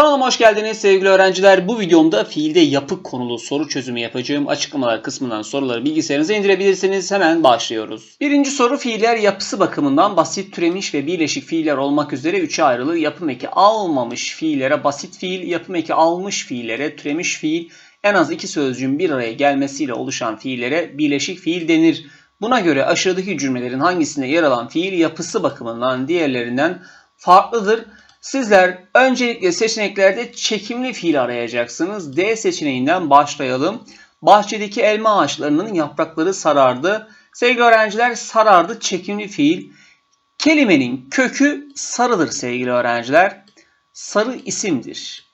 Kanalıma hoş geldiniz sevgili öğrenciler. Bu videomda fiilde yapı konulu soru çözümü yapacağım. Açıklamalar kısmından soruları bilgisayarınıza indirebilirsiniz. Hemen başlıyoruz. Birinci soru fiiller yapısı bakımından basit türemiş ve birleşik fiiller olmak üzere üçe ayrılır. Yapım eki almamış fiillere basit fiil, yapım eki almış fiillere türemiş fiil, en az iki sözcüğün bir araya gelmesiyle oluşan fiillere birleşik fiil denir. Buna göre aşağıdaki cümlelerin hangisinde yer alan fiil yapısı bakımından diğerlerinden farklıdır? Sizler öncelikle seçeneklerde çekimli fiil arayacaksınız. D seçeneğinden başlayalım. Bahçedeki elma ağaçlarının yaprakları sarardı. Sevgili öğrenciler sarardı çekimli fiil. Kelimenin kökü sarıdır sevgili öğrenciler. Sarı isimdir.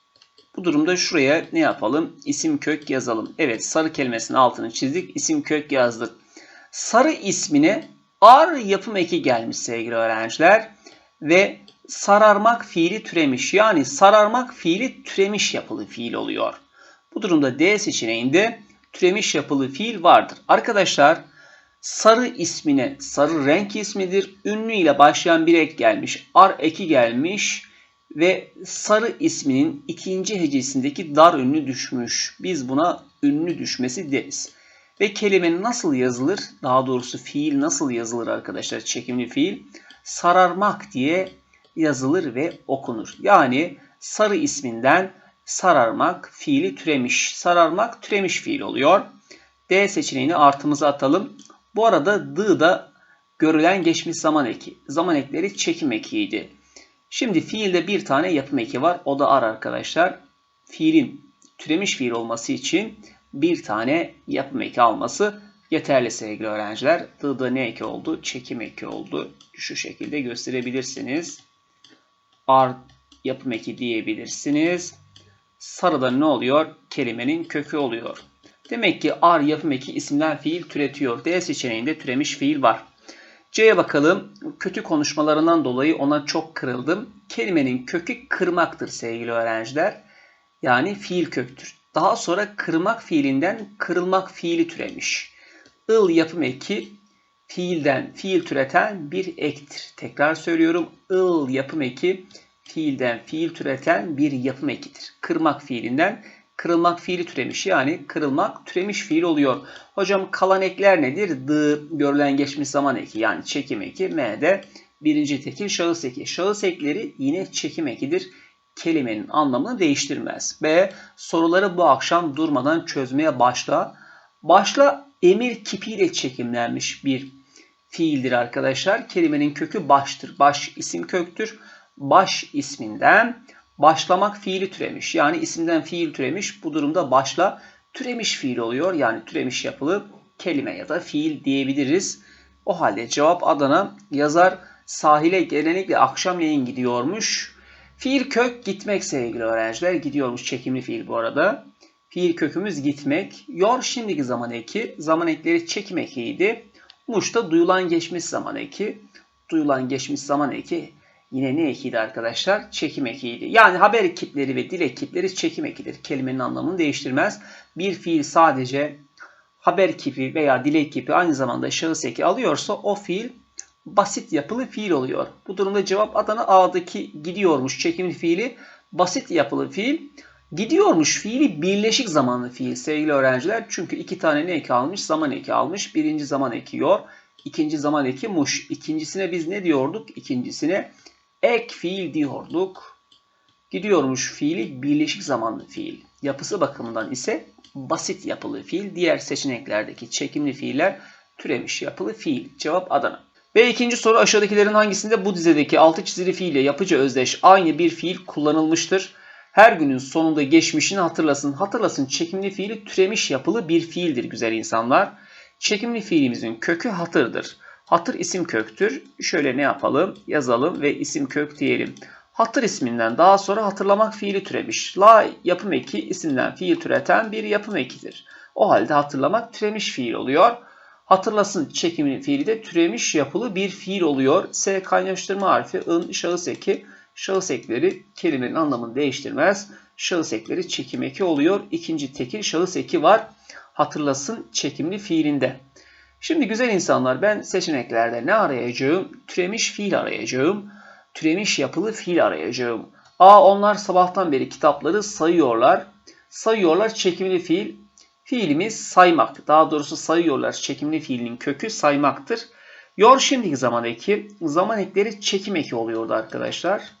Bu durumda şuraya ne yapalım? İsim kök yazalım. Evet sarı kelimesinin altını çizdik. İsim kök yazdık. Sarı ismine ar yapım eki gelmiş sevgili öğrenciler. Ve sararmak fiili türemiş. Yani sararmak fiili türemiş yapılı fiil oluyor. Bu durumda D seçeneğinde türemiş yapılı fiil vardır. Arkadaşlar sarı ismine sarı renk ismidir. Ünlü ile başlayan bir ek gelmiş. Ar eki gelmiş ve sarı isminin ikinci hecesindeki dar ünlü düşmüş. Biz buna ünlü düşmesi deriz. Ve kelime nasıl yazılır? Daha doğrusu fiil nasıl yazılır arkadaşlar? Çekimli fiil. Sararmak diye yazılır ve okunur. Yani sarı isminden sararmak fiili türemiş. Sararmak türemiş fiil oluyor. D seçeneğini artımıza atalım. Bu arada D da görülen geçmiş zaman eki. Zaman ekleri çekim ekiydi. Şimdi fiilde bir tane yapım eki var. O da ar arkadaşlar. Fiilin türemiş fiil olması için bir tane yapım eki alması yeterli sevgili öğrenciler. D'da ne eki oldu? Çekim eki oldu. Şu şekilde gösterebilirsiniz. Ar yapım eki diyebilirsiniz. Sarıda ne oluyor? Kelimenin kökü oluyor. Demek ki ar yapım eki isimden fiil türetiyor. D seçeneğinde türemiş fiil var. C'ye bakalım. Kötü konuşmalarından dolayı ona çok kırıldım. Kelimenin kökü kırmaktır sevgili öğrenciler. Yani fiil köktür. Daha sonra kırmak fiilinden kırılmak fiili türemiş. Il yapım eki fiilden fiil türeten bir ektir. Tekrar söylüyorum. Il yapım eki fiilden fiil türeten bir yapım ekidir. Kırmak fiilinden kırılmak fiili türemiş. Yani kırılmak türemiş fiil oluyor. Hocam kalan ekler nedir? D görülen geçmiş zaman eki yani çekim eki. M de birinci tekil şahıs eki. Şahıs ekleri yine çekim ekidir. Kelimenin anlamını değiştirmez. B soruları bu akşam durmadan çözmeye başla. Başla emir kipiyle çekimlenmiş bir fiildir arkadaşlar. Kelimenin kökü baştır. Baş isim köktür. Baş isminden başlamak fiili türemiş. Yani isimden fiil türemiş. Bu durumda başla türemiş fiil oluyor. Yani türemiş yapılı kelime ya da fiil diyebiliriz. O halde cevap Adana yazar sahile genellikle akşamleyin gidiyormuş. Fiil kök gitmek sevgili öğrenciler. Gidiyormuş çekimli fiil bu arada. Fiil kökümüz gitmek. Yor şimdiki zaman eki. Zaman ekleri çekim ekiydi. Muş'ta duyulan geçmiş zaman eki. Duyulan geçmiş zaman eki yine ne ekiydi arkadaşlar? Çekim ekiydi. Yani haber ekipleri ve dil ekipleri çekim ekidir. Kelimenin anlamını değiştirmez. Bir fiil sadece haber ekibi veya dil ekibi aynı zamanda şahıs eki alıyorsa o fiil basit yapılı fiil oluyor. Bu durumda cevap Adana A'daki gidiyormuş çekimli fiili basit yapılı fiil. Gidiyormuş fiili birleşik zamanlı fiil sevgili öğrenciler. Çünkü iki tane ne eki almış? Zaman eki almış. Birinci zaman eki yor. ikinci zaman eki muş. İkincisine biz ne diyorduk? İkincisine ek fiil diyorduk. Gidiyormuş fiili birleşik zamanlı fiil. Yapısı bakımından ise basit yapılı fiil. Diğer seçeneklerdeki çekimli fiiller türemiş yapılı fiil. Cevap Adana. Ve ikinci soru aşağıdakilerin hangisinde bu dizedeki altı çizili fiille yapıcı özdeş aynı bir fiil kullanılmıştır? Her günün sonunda geçmişini hatırlasın. Hatırlasın çekimli fiili türemiş yapılı bir fiildir güzel insanlar. Çekimli fiilimizin kökü hatırdır. Hatır isim köktür. Şöyle ne yapalım? Yazalım ve isim kök diyelim. Hatır isminden daha sonra hatırlamak fiili türemiş. La yapım eki isimden fiil türeten bir yapım ekidir. O halde hatırlamak türemiş fiil oluyor. Hatırlasın çekimli fiili de türemiş yapılı bir fiil oluyor. S kaynaştırma harfi ın şahıs eki. Şahıs ekleri kelimenin anlamını değiştirmez. Şahıs ekleri çekim eki oluyor. İkinci tekil şahıs eki var. Hatırlasın çekimli fiilinde. Şimdi güzel insanlar ben seçeneklerde ne arayacağım? Türemiş fiil arayacağım. Türemiş yapılı fiil arayacağım. A. Onlar sabahtan beri kitapları sayıyorlar. Sayıyorlar çekimli fiil. Fiilimiz saymak. Daha doğrusu sayıyorlar çekimli fiilin kökü saymaktır. Yor şimdiki zaman eki. Zaman ekleri çekim eki oluyordu arkadaşlar.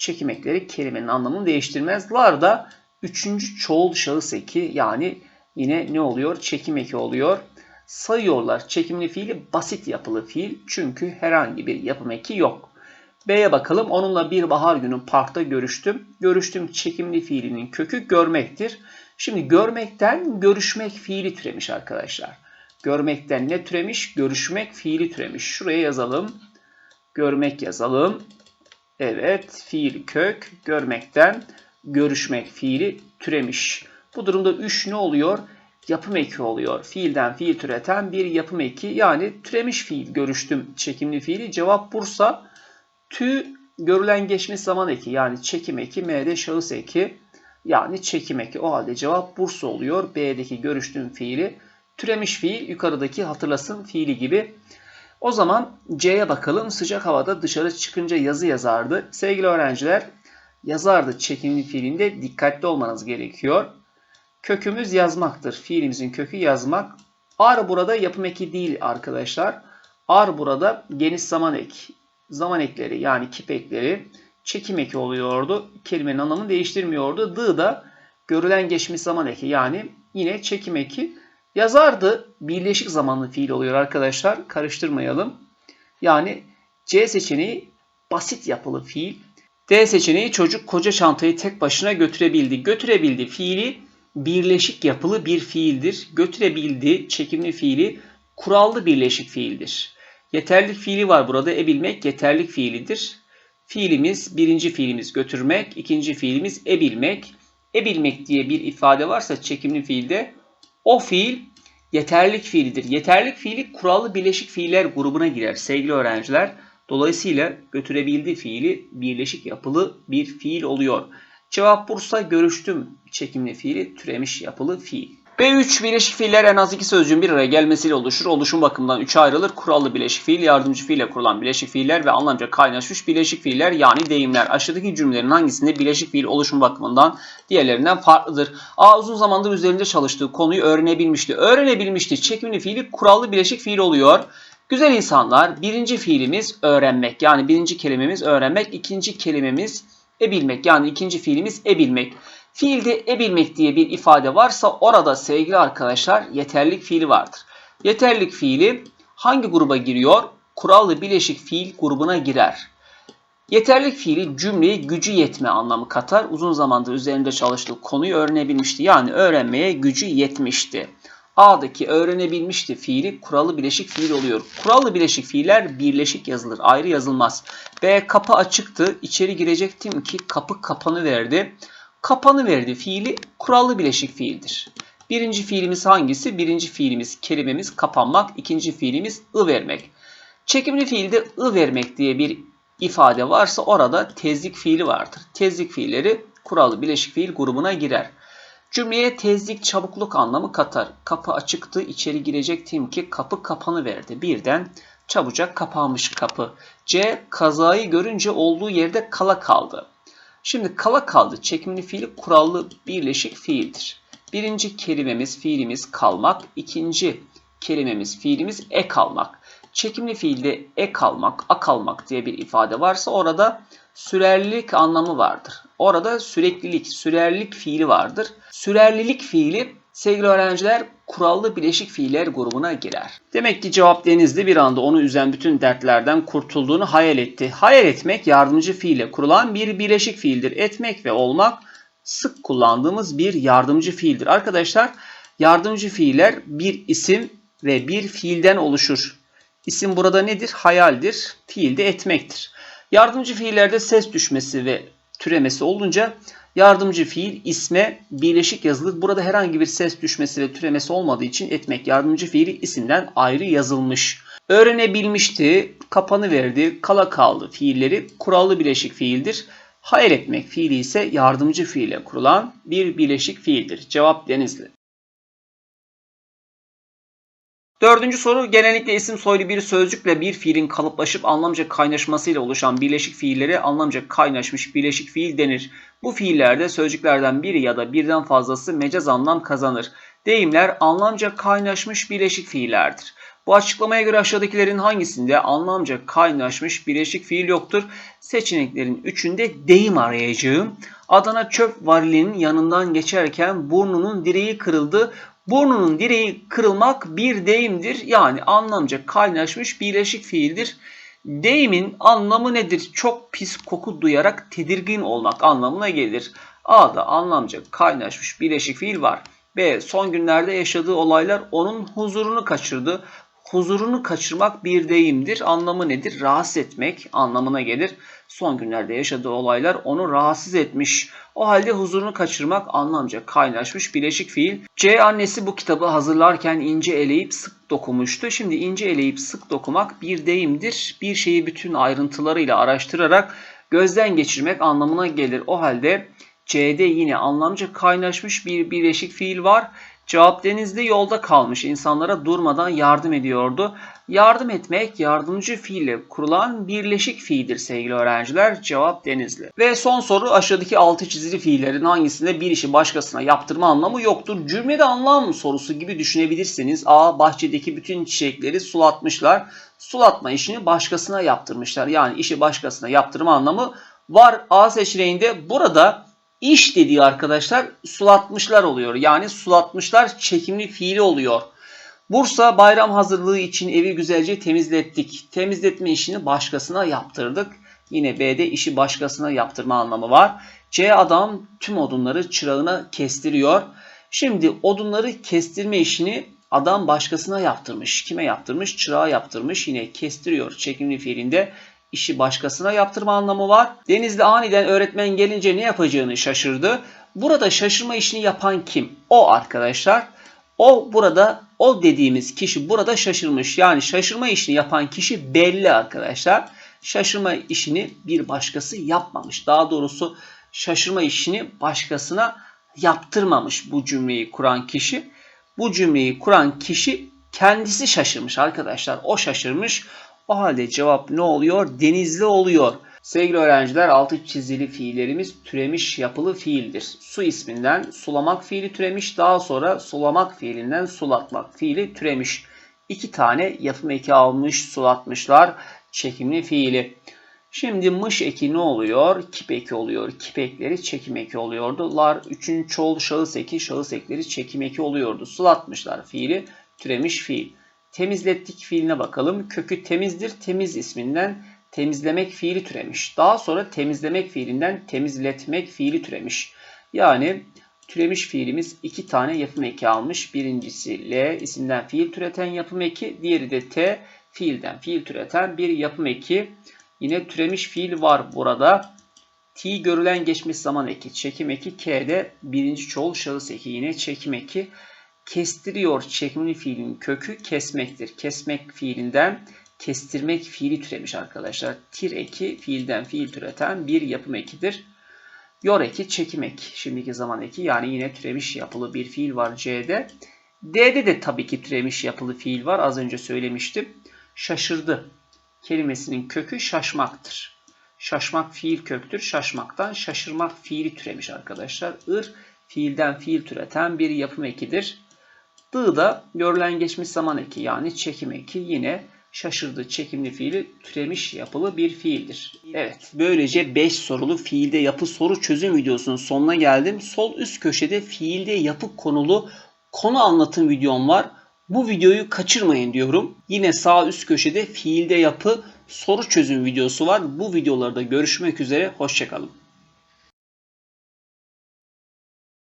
Çekim ekleri kelimenin anlamını değiştirmez. Lar üçüncü çoğul şahıs eki yani yine ne oluyor? Çekim eki oluyor. Sayıyorlar çekimli fiili basit yapılı fiil. Çünkü herhangi bir yapım eki yok. B'ye bakalım. Onunla bir bahar günü parkta görüştüm. Görüştüm çekimli fiilinin kökü görmektir. Şimdi görmekten görüşmek fiili türemiş arkadaşlar. Görmekten ne türemiş? Görüşmek fiili türemiş. Şuraya yazalım. Görmek yazalım. Evet, fiil kök görmekten görüşmek fiili türemiş. Bu durumda 3 ne oluyor? Yapım eki oluyor. Fiilden fiil türeten bir yapım eki. Yani türemiş fiil görüştüm çekimli fiili. Cevap Bursa. Tü görülen geçmiş zaman eki yani çekim eki. M'de şahıs eki yani çekim eki. O halde cevap Bursa oluyor. B'deki görüştüğüm fiili türemiş fiil yukarıdaki hatırlasın fiili gibi. O zaman C'ye bakalım. Sıcak havada dışarı çıkınca yazı yazardı. Sevgili öğrenciler yazardı çekimli fiilinde dikkatli olmanız gerekiyor. Kökümüz yazmaktır. Fiilimizin kökü yazmak. Ar burada yapım eki değil arkadaşlar. Ar burada geniş zaman ek. Zaman ekleri yani kip ekleri çekim eki oluyordu. Kelimenin anlamını değiştirmiyordu. D da görülen geçmiş zaman eki yani yine çekim eki. Yazardı birleşik zamanlı fiil oluyor arkadaşlar. Karıştırmayalım. Yani C seçeneği basit yapılı fiil. D seçeneği çocuk koca çantayı tek başına götürebildi. Götürebildi fiili birleşik yapılı bir fiildir. Götürebildi çekimli fiili kurallı birleşik fiildir. Yeterlik fiili var burada. Ebilmek yeterlik fiilidir. Fiilimiz birinci fiilimiz götürmek, ikinci fiilimiz ebilmek. Ebilmek diye bir ifade varsa çekimli fiilde o fiil yeterlik fiilidir. Yeterlik fiili kurallı birleşik fiiller grubuna girer sevgili öğrenciler. Dolayısıyla götürebildi fiili birleşik yapılı bir fiil oluyor. Cevap Bursa görüştüm çekimli fiili türemiş yapılı fiil. B3 birleşik fiiller en az iki sözcüğün bir araya gelmesiyle oluşur. Oluşum bakımından üçe ayrılır. Kurallı birleşik fiil, yardımcı fiille kurulan birleşik fiiller ve anlamca kaynaşmış birleşik fiiller yani deyimler. Aşağıdaki cümlelerin hangisinde birleşik fiil oluşum bakımından diğerlerinden farklıdır? A. Uzun zamandır üzerinde çalıştığı konuyu öğrenebilmişti. Öğrenebilmişti. Çekimli fiili kurallı birleşik fiil oluyor. Güzel insanlar birinci fiilimiz öğrenmek. Yani birinci kelimemiz öğrenmek. ikinci kelimemiz ebilmek. Yani ikinci fiilimiz ebilmek. Fiilde ebilmek diye bir ifade varsa orada sevgili arkadaşlar yeterlik fiili vardır. Yeterlik fiili hangi gruba giriyor? Kurallı bileşik fiil grubuna girer. Yeterlik fiili cümleye gücü yetme anlamı katar. Uzun zamandır üzerinde çalıştığı konuyu öğrenebilmişti. Yani öğrenmeye gücü yetmişti. A'daki öğrenebilmişti fiili kuralı bileşik fiil oluyor. Kurallı bileşik fiiller birleşik yazılır. Ayrı yazılmaz. B kapı açıktı. İçeri girecektim ki kapı kapanı verdi. Kapanı verdi fiili kurallı bileşik fiildir. Birinci fiilimiz hangisi? Birinci fiilimiz kelimemiz kapanmak. İkinci fiilimiz ı vermek. Çekimli fiilde ı vermek diye bir ifade varsa orada tezlik fiili vardır. Tezlik fiilleri kurallı bileşik fiil grubuna girer. Cümleye tezlik çabukluk anlamı katar. Kapı açıktı, içeri girecektim ki kapı kapanı verdi. Birden çabucak kapanmış kapı. C. Kazayı görünce olduğu yerde kala kaldı. Şimdi kala kaldı çekimli fiili kurallı birleşik fiildir. Birinci kelimemiz fiilimiz kalmak. ikinci kelimemiz fiilimiz ek almak. Çekimli fiilde ek almak, ak almak diye bir ifade varsa orada sürerlilik anlamı vardır. Orada süreklilik, sürerlilik fiili vardır. Sürerlilik fiili sevgili öğrenciler kurallı bileşik fiiller grubuna girer. Demek ki cevap denizli bir anda onu üzen bütün dertlerden kurtulduğunu hayal etti. Hayal etmek yardımcı fiille kurulan bir bileşik fiildir. Etmek ve olmak sık kullandığımız bir yardımcı fiildir. Arkadaşlar yardımcı fiiller bir isim ve bir fiilden oluşur. İsim burada nedir? Hayaldir. Fiil de etmektir. Yardımcı fiillerde ses düşmesi ve türemesi olunca yardımcı fiil isme birleşik yazılır. Burada herhangi bir ses düşmesi ve türemesi olmadığı için etmek yardımcı fiili isimden ayrı yazılmış. Öğrenebilmişti, kapanı verdi, kala kaldı fiilleri kurallı bileşik fiildir. Hayal etmek fiili ise yardımcı fiile kurulan bir bileşik fiildir. Cevap Denizli. Dördüncü soru genellikle isim soylu bir sözcükle bir fiilin kalıplaşıp anlamca kaynaşmasıyla oluşan birleşik fiillere anlamca kaynaşmış birleşik fiil denir. Bu fiillerde sözcüklerden biri ya da birden fazlası mecaz anlam kazanır. Deyimler anlamca kaynaşmış birleşik fiillerdir. Bu açıklamaya göre aşağıdakilerin hangisinde anlamca kaynaşmış birleşik fiil yoktur? Seçeneklerin üçünde deyim arayacağım. Adana çöp varilinin yanından geçerken burnunun direği kırıldı. Burnunun direği kırılmak bir deyimdir. Yani anlamca kaynaşmış birleşik fiildir. Deyimin anlamı nedir? Çok pis koku duyarak tedirgin olmak anlamına gelir. A'da anlamca kaynaşmış birleşik fiil var. B. Son günlerde yaşadığı olaylar onun huzurunu kaçırdı. Huzurunu kaçırmak bir deyimdir. Anlamı nedir? Rahatsız etmek anlamına gelir. Son günlerde yaşadığı olaylar onu rahatsız etmiş. O halde huzurunu kaçırmak anlamca kaynaşmış bileşik fiil. C annesi bu kitabı hazırlarken ince eleyip sık dokumuştu. Şimdi ince eleyip sık dokumak bir deyimdir. Bir şeyi bütün ayrıntılarıyla araştırarak gözden geçirmek anlamına gelir. O halde C'de yine anlamca kaynaşmış bir birleşik fiil var. Cevap denizde yolda kalmış insanlara durmadan yardım ediyordu. Yardım etmek yardımcı fiille kurulan birleşik fiildir sevgili öğrenciler. Cevap denizli. Ve son soru aşağıdaki altı çizili fiillerin hangisinde bir işi başkasına yaptırma anlamı yoktur? Cümlede anlam sorusu gibi düşünebilirsiniz. A. Bahçedeki bütün çiçekleri sulatmışlar. Sulatma işini başkasına yaptırmışlar. Yani işi başkasına yaptırma anlamı var. A seçeneğinde burada İş dediği arkadaşlar sulatmışlar oluyor. Yani sulatmışlar çekimli fiili oluyor. Bursa bayram hazırlığı için evi güzelce temizlettik. Temizletme işini başkasına yaptırdık. Yine B'de işi başkasına yaptırma anlamı var. C adam tüm odunları çırağına kestiriyor. Şimdi odunları kestirme işini adam başkasına yaptırmış. Kime yaptırmış? Çırağa yaptırmış. Yine kestiriyor çekimli fiilinde işi başkasına yaptırma anlamı var. Denizli aniden öğretmen gelince ne yapacağını şaşırdı. Burada şaşırma işini yapan kim? O arkadaşlar. O burada o dediğimiz kişi burada şaşırmış. Yani şaşırma işini yapan kişi belli arkadaşlar. Şaşırma işini bir başkası yapmamış. Daha doğrusu şaşırma işini başkasına yaptırmamış bu cümleyi kuran kişi. Bu cümleyi kuran kişi kendisi şaşırmış arkadaşlar. O şaşırmış. O halde cevap ne oluyor? Denizli oluyor. Sevgili öğrenciler altı çizili fiillerimiz türemiş yapılı fiildir. Su isminden sulamak fiili türemiş. Daha sonra sulamak fiilinden sulatmak fiili türemiş. İki tane yapım eki almış sulatmışlar çekimli fiili. Şimdi mış eki ne oluyor? Kip eki oluyor. Kip ekleri çekim eki oluyordu. Lar üçün çoğul şahıs eki, şahıs ekleri çekim eki oluyordu. Sulatmışlar fiili, türemiş fiil. Temizlettik fiiline bakalım. Kökü temizdir. Temiz isminden temizlemek fiili türemiş. Daha sonra temizlemek fiilinden temizletmek fiili türemiş. Yani türemiş fiilimiz iki tane yapım eki almış. Birincisi L isimden fiil türeten yapım eki. Diğeri de T fiilden fiil türeten bir yapım eki. Yine türemiş fiil var burada. T görülen geçmiş zaman eki, çekim eki, K'de birinci çoğul şahıs eki yine çekim eki kestiriyor çekimli fiilin kökü kesmektir. Kesmek fiilinden kestirmek fiili türemiş arkadaşlar. Tir eki fiilden fiil türeten bir yapım ekidir. Yor eki çekim eki. Şimdiki zaman eki yani yine türemiş yapılı bir fiil var C'de. D'de de tabii ki türemiş yapılı fiil var. Az önce söylemiştim. Şaşırdı kelimesinin kökü şaşmaktır. Şaşmak fiil köktür. Şaşmaktan şaşırmak fiili türemiş arkadaşlar. Ir fiilden fiil türeten bir yapım ekidir. Dı da görülen geçmiş zaman eki yani çekim eki yine şaşırdı çekimli fiili türemiş yapılı bir fiildir. Evet böylece 5 sorulu fiilde yapı soru çözüm videosunun sonuna geldim. Sol üst köşede fiilde yapı konulu konu anlatım videom var. Bu videoyu kaçırmayın diyorum. Yine sağ üst köşede fiilde yapı soru çözüm videosu var. Bu videolarda görüşmek üzere. Hoşçakalın.